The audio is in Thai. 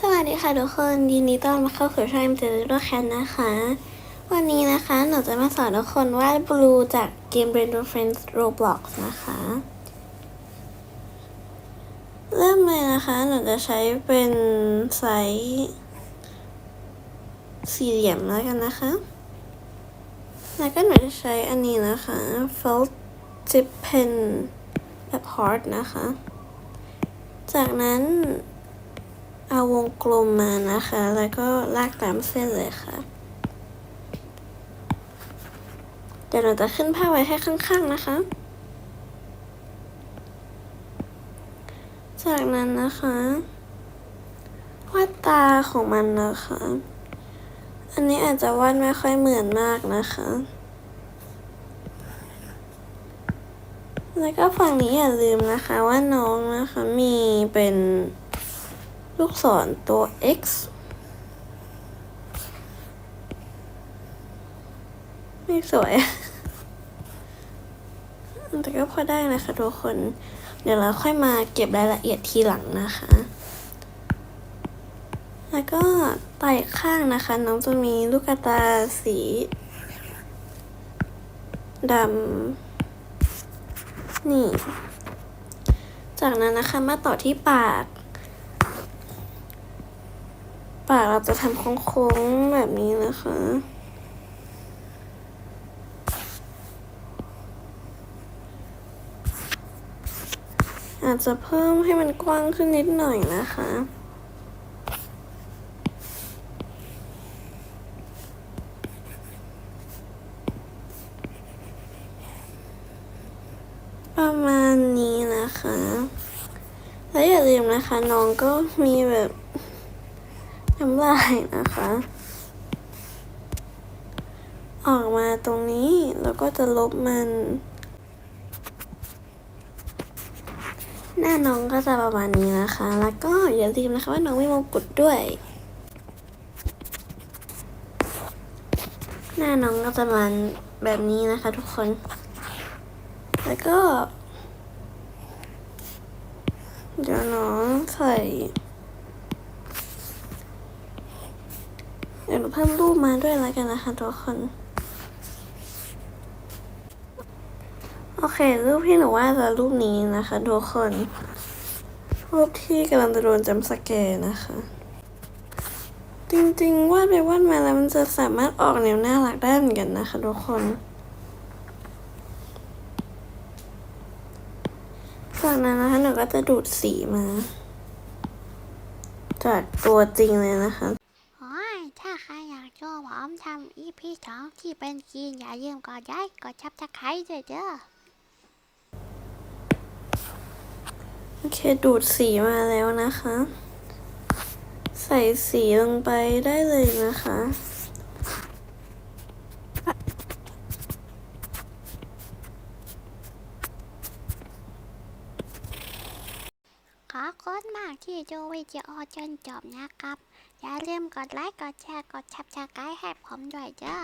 สวัสดีค่ะทุกคนยินดีต้อนรับเข้าสู่ช่องเจอร์แคนนะคะ วันนี้นะคะหนูจะมาสอนทุกคนวาดบลูจากเกม Brain Friends Roblox นะคะ เริ่มเลยนะคะหนูจะใช้เป็นไซส์สี่เหลี่ยมแล้วกันนะคะ แล้วก็หนูจะใช้อันนี้นะคะ felt tip pen แบบ hard นะคะ จากนั้น เอาวงกลมมานะคะ แล้วก็ลากตามเส้นเลยค่ะ เดี๋ยวเราจะขึ้นภาไว้ให้ข้างๆนะคะ จากนั้นนะคะวาดตาของมันนะคะ อันนี้อาจจะวาดไม่ค่อยเหมือนมากนะคะ แล้วก็ฝั่งนี้อย่าลืมนะคะว่าน้องนะคะมีเป็น ลูกศรตัว x ไม่สวย แต่ก็พอได้นะคะทุกคน เดี๋ยวเราค่อยมาเก็บรายละเอียดทีหลังนะคะ แล้วก็ไต่ข้างนะคะ น้องจะมีลูกตาสีดำ นี่ จากนั้นนะคะมาต่อที่ปาก ปากเราจะทำโค้งๆแบบนี้นะคะอาจจะเพิ่มให้มันกว้างขึ้นนิดหน่อยนะคะ ประมาณนี้นะคะ แล้วอย่าลืมนะคะน้องก็มีแบบ น้ำลายนะคะ ออกมาตรงนี้แล้วก็จะลบมัน หน้าน้องก็จะประมาณนี้นะคะ แล้วก็อย่าลืมนะคะว่าน้องไมีมงกุฎด้วย หน้าน้องก็จะประมาณแบบนี้นะคะทุกคน แล้วก็ เดี๋ยวน้องใส่ เดี๋ยวห นูเพิ่มรูปมาด้วยแล้วกันนะคะทุกคน โอเค รูปที่หนูว่าจะรูปนี้นะคะทุกคน รูปที่กำลังจะโดนจำสแกร์นะคะ จริงๆวาดไปวาดมาแล้วมันจะสามารถออกแนวน่ารักได้เหมือนกันนะคะทุกคนจากนั้นนะคะหนูก็จะดูดสีมา จากตัวจริงเลยนะคะ ใครอยากชมผมทำอีพีสองที่เป็นกินอย่าลืมกดไลค์กดชับตะไคร้ด้วยเด้อโอเคดูดสีมาแล้วนะคะ ใส่สีลงไปได้เลยนะคะ อบคุณมากที่ดูวิดีโอจนจบนะครับ อย่าลืมกดไลค์ กดแชร์ กดชับชะกายให้ผมด้วยเด้อ